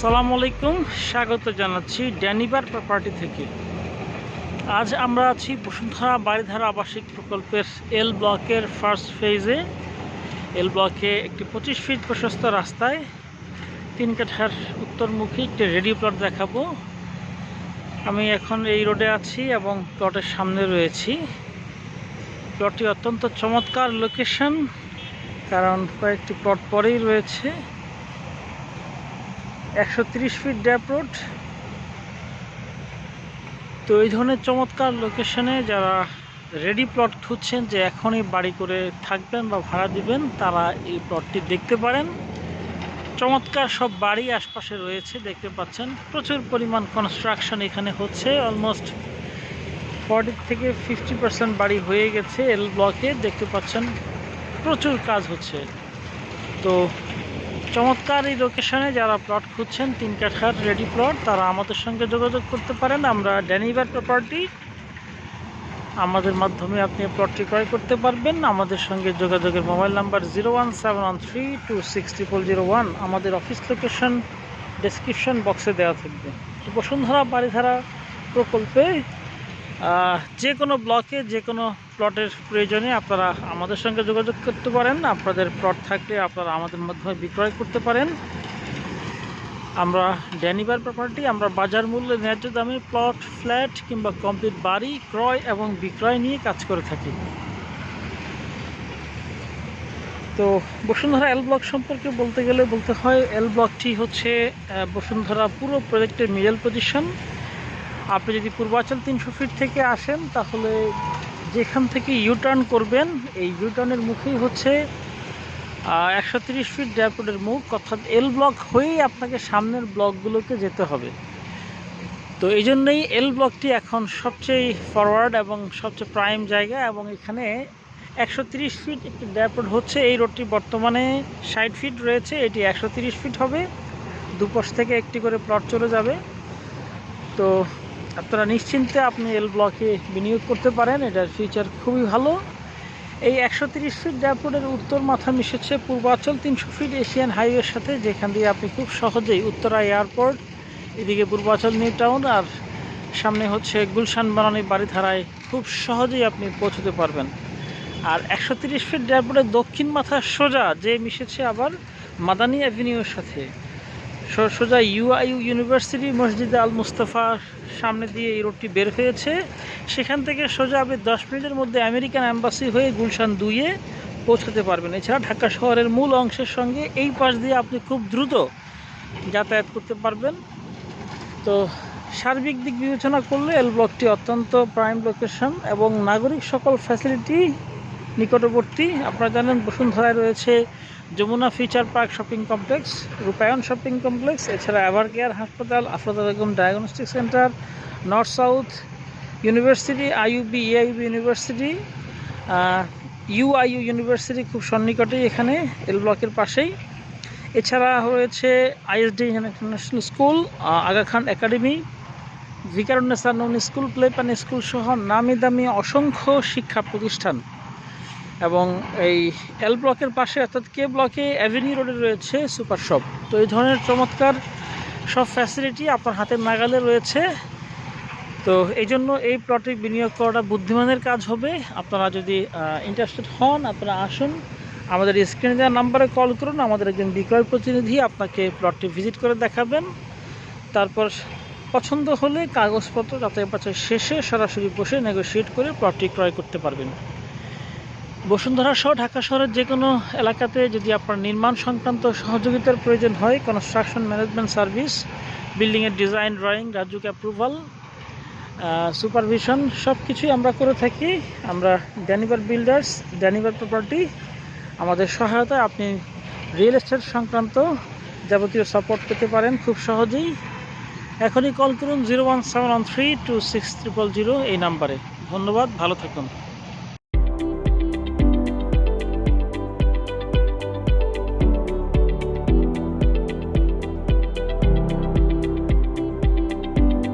আসসালামু আলাইকুম, স্বাগত জানাচ্ছি ড্যানিবার প্রপার্টি থেকে। আজ আমরা আছি বসুন্ধরা বাড়িধারা আবাসিক প্রকল্পের এল ব্লকের ফার্স্ট ফেজে এল ব্লকে একটি পঁচিশ ফিট প্রশস্ত রাস্তায় তিন কাঠার উত্তরমুখী একটি রেডি প্লট দেখাবো। আমি এখন এই রোডে আছি এবং প্লটের সামনে রয়েছি। প্লটটি অত্যন্ত চমৎকার লোকেশন কারণ কয়েকটি প্লট পরেই রয়েছে। একশো ফিট ড্যাপ রোড তো এই ধরনের চমৎকার লোকেশনে যারা রেডি প্লট খুঁজছেন যে এখনই বাড়ি করে থাকবেন বা ভাড়া দিবেন, তারা এই প্লটটি দেখতে পারেন। চমৎকার সব বাড়ি আশপাশে রয়েছে, দেখতে পাচ্ছেন। প্রচুর পরিমাণ কনস্ট্রাকশন এখানে হচ্ছে। অলমোস্ট ফর্টি থেকে ফিফটি পার্সেন্ট বাড়ি হয়ে গেছে এল ব্লকে দেখতে পাচ্ছেন, প্রচুর কাজ হচ্ছে। তো চমৎকার এই লোকেশনে যারা প্লট খুঁজছেন, তিন কাঠার রেডি প্লট তারা আমাদের সঙ্গে যোগাযোগ করতে পারেন। আমরা ড্যানিভার প্রপার্টি আমাদের মাধ্যমে আপনি প্লটটি ক্রয় করতে পারবেন। আমাদের সঙ্গে যোগাযোগের mobile number zero one seven one three two six triple zero one আমাদের অফিস লোকেশন ডেসক্রিপশন বক্সে দেওয়া থাকবে। বসুন্ধরা বাড়িধারা প্রকল্পে যে কোনো ব্লকে যে কোনো প্লটের প্রয়োজনে আপনারা আমাদের সঙ্গে যোগাযোগ করতে পারেন। আপনাদের প্লট থাকলে আপনারা আমাদের মাধ্যমে বিক্রয় করতে পারেন। আমরা ড্যানিবার প্রপার্টি আমরা বাজার মূল্যে ন্যায্য দামে প্লট ফ্ল্যাট কিংবা কমপ্লিট বাড়ি, ক্রয় এবং বিক্রয় নিয়ে কাজ করে থাকি। তো বসুন্ধরা এল ব্লক সম্পর্কে বলতে গেলে বলতে হয় এল ব্লকটি হচ্ছে বসুন্ধরা পুরো প্রজেক্টের মিডল পজিশন আপনি যদি পূর্বাচল তিনশো ফিট থেকে আসেন, তাহলে যেখান থেকে ইউ টার্ন করবেন, এই ইউ টার্নের মুখেই হচ্ছে একশো তিরিশ ফিট ড্যাপোর্টের মুখ, অর্থাৎ এল ব্লক হয়েই আপনাকে সামনের ব্লকগুলোকে যেতে হবে। তো এই জন্যই এল ব্লকটি এখন সবচেয়ে ফরওয়ার্ড এবং সবচেয়ে প্রাইম জায়গা এবং এখানে একশো তিরিশ ফিট একটি ড্যাপোর্ট হচ্ছে, এই রোডটি বর্তমানে ষাট ফিট রয়েছে, এটি একশো তিরিশ ফিট হবে, দুপাশ থেকে একটি করে প্লট চলে যাবে। তো আপনারা নিশ্চিন্তে আপনি এল ব্লকে বিনিয়োগ করতে পারেন, এটার ফিচার খুবই ভালো। এই একশো তিরিশ ফিট ড্যাপোর্টের উত্তর মাথা মিশেছে পূর্বাচল তিনশো ফিট এশিয়ান হাইওয়ের সাথে, যেখান দিয়ে আপনি খুব সহজেই উত্তরা এয়ারপোর্ট এদিকে পূর্বাচল নিউ টাউন আর সামনে হচ্ছে গুলশান বানানি বাড়িধারায় খুব সহজেই আপনি পৌঁছতে পারবেন। আর একশো তিরিশ ফিট ড্যাপোর্টের দক্ষিণ মাথা সোজা, যে মিশেছে আবার মাদানী অ্যাভিনিউর সাথে। সোজা ইউআইউ ইউনিভার্সিটি মসজিদে আল মুস্তফার সামনে দিয়ে এই রোডটি বের হয়েছে। সেখান থেকে সোজা আপনি দশ মিনিটের মধ্যে আমেরিকান অ্যাম্বাসি হয়ে গুলশান দুইয়ে পৌঁছাতে পারবেন। এছাড়া ঢাকা শহরের মূল অংশের সঙ্গে এই পাশ দিয়ে আপনি খুব দ্রুত যাতায়াত করতে পারবেন। তো সার্বিক দিক বিবেচনা করলে এল ব্লকটি অত্যন্ত প্রাইম লোকেশন এবং নাগরিক সকল ফ্যাসিলিটি নিকটবর্তী। আপনারা জানেন বসুন্ধরায় রয়েছে Jamuna feature park shopping complex, Rupayan shopping complex, এছাড়া এভার কেয়ার হাসপাতাল Afroza Begum diagnostic centre, north south university IUB AIB university UIU university খুব সন্নিকটেই এখানে, এল ব্লকের পাশেই। এছাড়া রয়েছে ISD international school Aga Khan academy Viqarunnisa noon school play pen school সহ নামি দামি অসংখ্য শিক্ষা প্রতিষ্ঠান। এবং এই এল ব্লকের পাশে, অর্থাৎ কে ব্লকে অ্যাভিনিউ রোডে রয়েছে সুপার শপ তো এই ধরনের চমৎকার সব ফ্যাসিলিটি আপনার হাতের নাগালে রয়েছে। তো এই জন্য এই প্লটে বিনিয়োগ করাটা বুদ্ধিমানের কাজ হবে। আপনারা যদি ইন্টারেস্টেড হন, আপনারা আসুন। আমাদের স্ক্রিনে দেওয়া নাম্বারে কল করুন। আমাদের একজন বিক্রয় প্রতিনিধি আপনাকে প্লটটি ভিজিট করে দেখাবেন। তারপর পছন্দ হলে কাগজপত্র যাতায়াত বাছাই শেষে সরাসরি বসে নেগোশিয়েট করে প্লটটি ক্রয় করতে পারবেন। বসুন্ধরা সহ ঢাকা শহরের যে কোনো এলাকাতে যদি আপনার নির্মাণ সংক্রান্ত সহযোগিতার প্রয়োজন হয় কনস্ট্রাকশন ম্যানেজমেন্ট সার্ভিস বিল্ডিংয়ের design drawing Rajuk approval supervision সব কিছুই আমরা করে থাকি। আমরা ড্যানিভার বিল্ডার্স ড্যানিভার প্রপার্টি আমাদের সহায়তায় আপনি রিয়েল এস্টেট সংক্রান্ত যাবতীয় সাপোর্ট পেতে পারেন খুব সহজেই। এখনই কল করুন zero one seven one three two six triple zero এই নাম্বারে ধন্যবাদ, ভালো থাকুন।